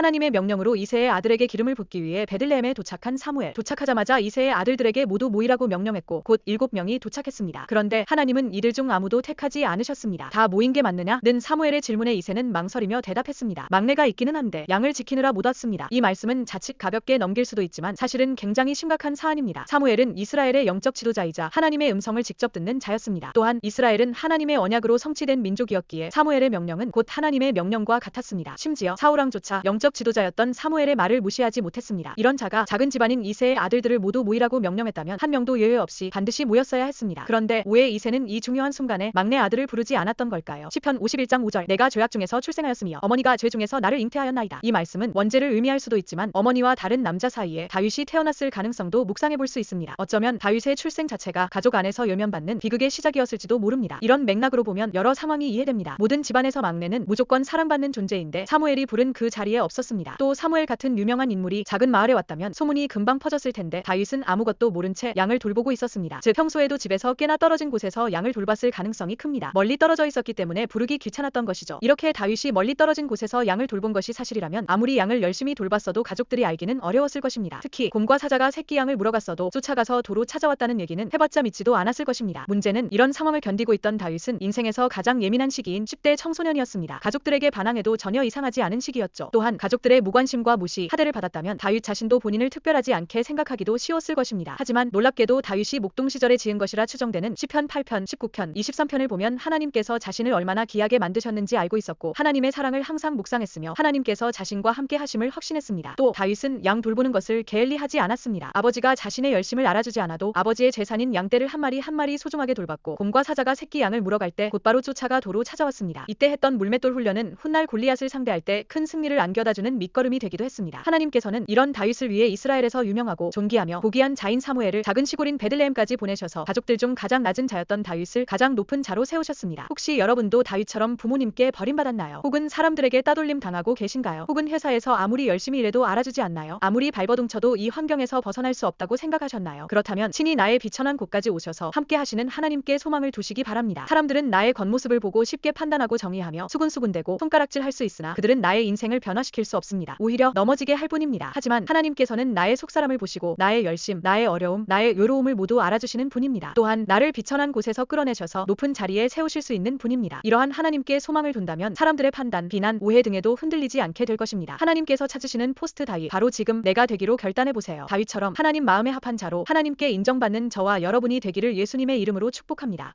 하나님의 명령으로 이세의 아들에게 기름을 붓기 위해 베들레헴에 도착한 사무엘. 도착하자마자 이세의 아들들에게 모두 모이라고 명령했고 곧 일곱 명이 도착했습니다. 그런데 하나님은 이들 중 아무도 택하지 않으셨습니다. 다 모인 게 맞느냐? 는 사무엘의 질문에 이세는 망설이며 대답했습니다. 막내가 있기는 한데 양을 지키느라 못 왔습니다. 이 말씀은 자칫 가볍게 넘길 수도 있지만 사실은 굉장히 심각한 사안입니다. 사무엘은 이스라엘의 영적 지도자이자 하나님의 음성을 직접 듣는 자였습니다. 또한 이스라엘은 하나님의 언약으로 성취된 민족이었기에 사무엘의 명령은 곧 하나님의 명령과 같았습니다. 심지어 사우랑조차 영적 지도자였던 사무엘의 말을 무시하지 못했습니다. 이런 자가 작은 집안인 이세의 아들들을 모두 모이라고 명령했다면 한 명도 예외 없이 반드시 모였어야 했습니다. 그런데 오해 이세는 이 중요한 순간에 막내 아들을 부르지 않았던 걸까요? 시편 51장 5절 내가 죄악 중에서 출생하였으며 어머니가 죄 중에서 나를 잉태하였나이다. 이 말씀은 원죄를 의미할 수도 있지만 어머니와 다른 남자 사이에 다윗이 태어났을 가능성도 묵상해 볼 수 있습니다. 어쩌면 다윗의 출생 자체가 가족 안에서 열면받는 비극의 시작이었을지도 모릅니다. 이런 맥락으로 보면 여러 상황이 이해됩니다. 모든 집안에서 막내는 무조건 사랑받는 존재인데 사무엘이 부른 그 자리에 없 었습니다. 또 사무엘 같은 유명한 인물이 작은 마을에 왔다면 소문이 금방 퍼졌을 텐데 다윗은 아무것도 모른 채 양을 돌보고 있었습니다. 즉 평소에도 집에서 꽤나 떨어진 곳에서 양을 돌봤을 가능성이 큽니다. 멀리 떨어져 있었기 때문에 부르기 귀찮았던 것이죠. 이렇게 다윗이 멀리 떨어진 곳에서 양을 돌본 것이 사실이라면 아무리 양을 열심히 돌봤어도 가족들이 알기는 어려웠을 것입니다. 특히 곰과 사자가 새끼 양을 물어갔어도 쫓아가서 도로 찾아왔다는 얘기는 해봤자 믿지도 않았을 것입니다. 문제는 이런 상황을 견디고 있던 다윗은 인생에서 가장 예민한 시기인 10대 청소년이었습니다. 가족들에게 반항해도 전혀 이상하지 않은 시기였죠. 또한 가족들의 무관심과 무시, 하대를 받았다면 다윗 자신도 본인을 특별하지 않게 생각하기도 쉬웠을 것입니다. 하지만 놀랍게도 다윗이 목동 시절에 지은 것이라 추정되는 10편, 8편, 19편, 23편을 보면 하나님께서 자신을 얼마나 귀하게 만드셨는지 알고 있었고 하나님의 사랑을 항상 묵상했으며 하나님께서 자신과 함께 하심을 확신했습니다. 또 다윗은 양 돌보는 것을 게을리하지 않았습니다. 아버지가 자신의 열심을 알아주지 않아도 아버지의 재산인 양떼를 한 마리 한 마리 소중하게 돌봤고 곰과 사자가 새끼 양을 물어갈 때 곧바로 쫓아가 도로 찾아왔습니다. 이때 했던 물맷돌 훈련은 훗날 골리앗을 상대할 때 큰 승리를 안겨다 주는 밑거름이 되기도 했습니다. 하나님께서는 이런 다윗을 위해 이스라엘에서 유명하고 존귀하며 고귀한 자인 사무엘을 작은 시골인 베들레헴까지 보내셔서 가족들 중 가장 낮은 자였던 다윗을 가장 높은 자로 세우셨습니다. 혹시 여러분도 다윗처럼 부모님께 버림받았나요? 혹은 사람들에게 따돌림 당하고 계신가요? 혹은 회사에서 아무리 열심히 일해도 알아주지 않나요? 아무리 발버둥쳐도 이 환경에서 벗어날 수 없다고 생각하셨나요? 그렇다면 친히 나의 비천한 곳까지 오셔서 함께 하시는 하나님께 소망을 두시기 바랍니다. 사람들은 나의 겉모습을 보고 쉽게 판단하고 정의하며 수군수군대고 손가락질 할 수 있으나 그들은 나의 인생을 변화시킬 수 없습니다. 오히려 넘어지게 할 뿐입니다. 하지만 하나님께서는 나의 속사람을 보시고 나의 열심, 나의 어려움, 나의 요로움을 모두 알아주시는 분입니다. 또한 나를 비천한 곳에서 끌어내셔서 높은 자리에 세우실 수 있는 분입니다. 이러한 하나님께 소망을 둔다면 사람들의 판단, 비난, 오해 등에도 흔들리지 않게 될 것입니다. 하나님께서 찾으시는 포스트 다윗 바로 지금 내가 되기로 결단해 보세요. 다윗처럼 하나님 마음에 합한 자로 하나님께 인정받는 저와 여러분이 되기를 예수님의 이름으로 축복합니다.